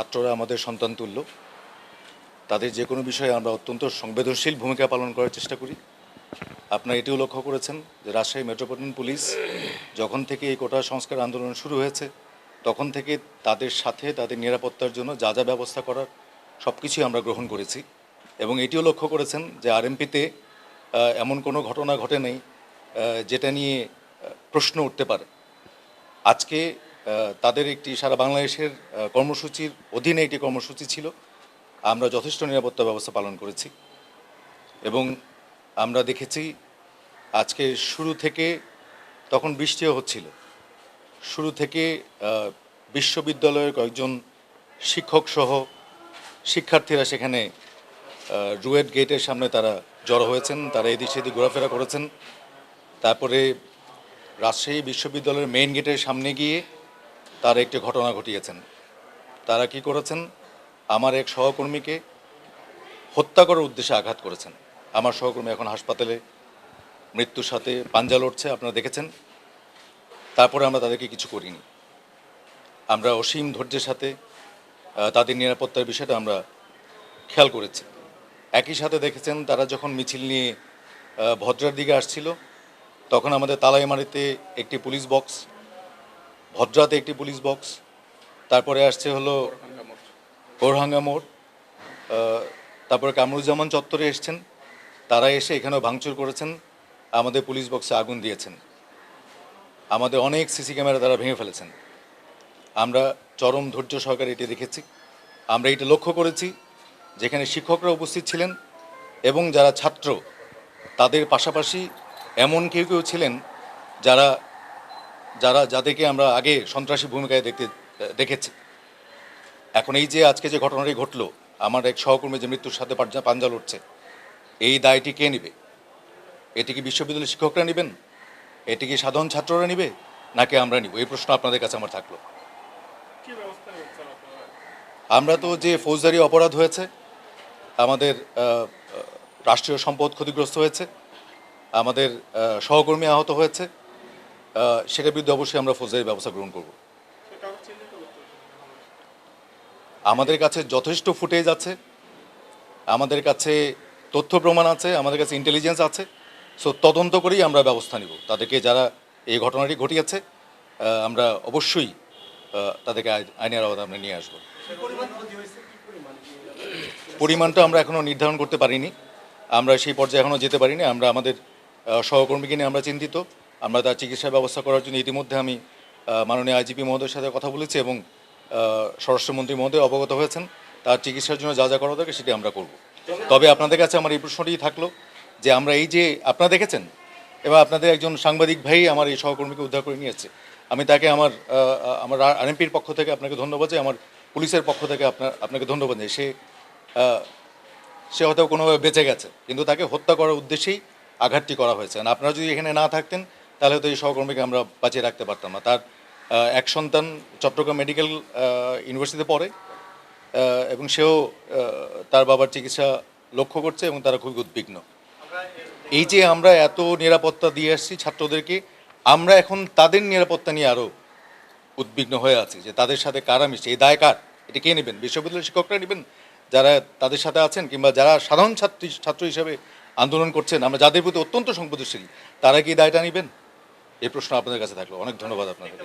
ছাত্ররা আমাদের সন্তান তুল্য। তাদের যে কোনো বিষয়ে আমরা অত্যন্ত সংবেদনশীল ভূমিকা পালন করার চেষ্টা করি। আপনারা এটিও লক্ষ্য করেছেন যে রাজশাহী মেট্রোপলিটন পুলিশ যখন থেকে এই কোটা সংস্কার আন্দোলন শুরু হয়েছে, তখন থেকে তাদের সাথে তাদের নিরাপত্তার জন্য যা যা ব্যবস্থা করার সব কিছুই আমরা গ্রহণ করেছি। এবং এটিও লক্ষ্য করেছেন যে আরএমপিতে এমন কোনো ঘটনা ঘটে নেই যেটা নিয়ে প্রশ্ন উঠতে পারে। আজকে তাদের একটি সারা বাংলাদেশের কর্মসূচির অধীনে একটি কর্মসূচি ছিল। আমরা যথেষ্ট নিরাপত্তা ব্যবস্থা পালন করেছি এবং আমরা দেখেছি আজকে শুরু থেকে তখন বৃষ্টিও হচ্ছিল। শুরু থেকে বিশ্ববিদ্যালয়ের কয়েকজন শিক্ষক সহ শিক্ষার্থীরা সেখানে রুয়েট গেটের সামনে তারা জড়ো হয়েছেন, তারা এদিক সেদিক ঘোরাফেরা করেছেন। তারপরে রাজশাহী বিশ্ববিদ্যালয়ের মেইন গেটের সামনে গিয়ে তারা একটি ঘটনা ঘটিয়েছেন। তারা কি করেছেন? আমার এক সহকর্মীকে হত্যা করার উদ্দেশ্যে আঘাত করেছেন। আমার সহকর্মী এখন হাসপাতালে। মৃত্যুর সাথে পাঞ্জা লড়ছে, আপনারা দেখেছেন। তারপরে আমরা তাদেরকে কিছু করিনি। আমরা অসীম ধৈর্যের সাথে তাদের নিরাপত্তার বিষয়টা আমরা খেয়াল করেছি। একই সাথে দেখেছেন, তারা যখন মিছিল নিয়ে ভদ্রার দিকে আসছিল, তখন আমাদের তালাইমারিতে একটি পুলিশ বক্স ভদ্রাতে একটি পুলিশ বক্স, তারপরে আসছে হলো গোরহাঙ্গা মোড় তারপরে কামরুজ্জামান চত্বরে এসছেন, তারা এসে এখানেও ভাঙচুর করেছেন, আমাদের পুলিশ বক্সে আগুন দিয়েছেন। আমাদের অনেক সিসি ক্যামেরা তারা ভেঙে ফেলেছেন। আমরা চরম ধৈর্য সহকারে এটি দেখেছি। আমরা এটা লক্ষ্য করেছি, যেখানে শিক্ষকরা উপস্থিত ছিলেন এবং যারা ছাত্র, তাদের পাশাপাশি এমন কেউ কেউ ছিলেন যারা যারা যাদেরকে আমরা আগে সন্ত্রাসী ভূমিকায় দেখতে দেখেছি। এখন এই যে আজকে যে ঘটনাটি ঘটলো আমার এক সহকর্মী যে মৃত্যুর সাথে পাঞ্জা লড়ছে এই দায়টি কে নেবে? এটি কি বিশ্ববিদ্যালয়ের শিক্ষকরা নেবেন? এটি কি সাধারণ ছাত্ররা নেবে? নাকি আমরা নিব? এই প্রশ্ন আপনাদের কাছে আমার থাকল। আমরা তো যে ফৌজদারি অপরাধ হয়েছে আমাদের রাষ্ট্রীয় সম্পদ ক্ষতিগ্রস্ত হয়েছে আমাদের সহকর্মী আহত হয়েছে সেটার বিরুদ্ধে অবশ্যই আমরা ফৌজদারি ব্যবস্থা গ্রহণ করব। আমাদের কাছে যথেষ্ট ফুটেজ আছে, আমাদের কাছে তথ্য প্রমাণ আছে, আমাদের কাছে ইন্টেলিজেন্স আছে সো তদন্ত করেই আমরা ব্যবস্থা নিব। তাদেরকে যারা এই ঘটনাটি ঘটিয়েছে আমরা অবশ্যই তাদেরকে আইন- আইনের আওতায় আমরা নিয়ে আসব। পরিমাণটা আমরা এখনও নির্ধারণ করতে পারিনি। আমরা সেই পর্যায়ে এখনও যেতে পারিনি। আমরা আমাদের সহকর্মীকে নিয়ে আমরা চিন্তিত। আমরা তার চিকিৎসা ব্যবস্থা করার জন্য ইতিমধ্যে আমি মাননীয় আইজিপি মহোদয়ের সাথে কথা বলেছি এবং স্বরাষ্ট্রমন্ত্রী মহোদয় অবগত হয়েছেন। তার চিকিৎসার জন্য যা যা করা দরকার সেটি আমরা করব। তবে আপনাদের কাছে আমার এই প্রশ্নটি থাকল যে আমরা এই যে আপনারা দেখেছেন এবং আপনাদের একজন সাংবাদিক ভাই আমার এই সহকর্মীকে উদ্ধার করে নিয়েছে। আমি তাকে আমার আমার আরএমপির পক্ষ থেকে আপনাকে ধন্যবাদ যে আমার পুলিশের পক্ষ থেকে আপনার আপনাকে ধন্যবাদ যে সে সে হয়তো কোনোভাবে বেঁচে গেছে, কিন্তু তাকে হত্যা করার উদ্দেশ্যেই আঘাতটি করা হয়েছে। আপনারা যদি এখানে না থাকতেন তাহলে হয়তো এই সহকর্মীকে আমরা বাঁচিয়ে রাখতে পারতাম না। তার এক সন্তান চট্টগ্রাম মেডিকেল ইউনিভার্সিটিতে পড়ে এবং সেও তার বাবার চিকিৎসা লক্ষ্য করছে এবং তারা খুবই উদ্বিগ্ন। এই যে আমরা এত নিরাপত্তা দিয়ে আসছি ছাত্রদেরকে, আমরা এখন তাদের নিরাপত্তা নিয়ে আরও উদ্বিগ্ন হয়ে আছি যে তাদের সাথে কারা মিশছে, এই দায় কার? এটা কে নেবেন? বিশ্ববিদ্যালয়ের শিক্ষকরা নেবেন? যারা তাদের সাথে আছেন কিংবা যারা সাধারণ ছাত্রী, ছাত্র হিসেবে আন্দোলন করছেন, আমরা যাদের প্রতি অত্যন্ত সংবেদনশীল, তারা কি দায়টা নেবেন? এই প্রশ্ন আপনাদের কাছে থাকল। অনেক ধন্যবাদ আপনাদের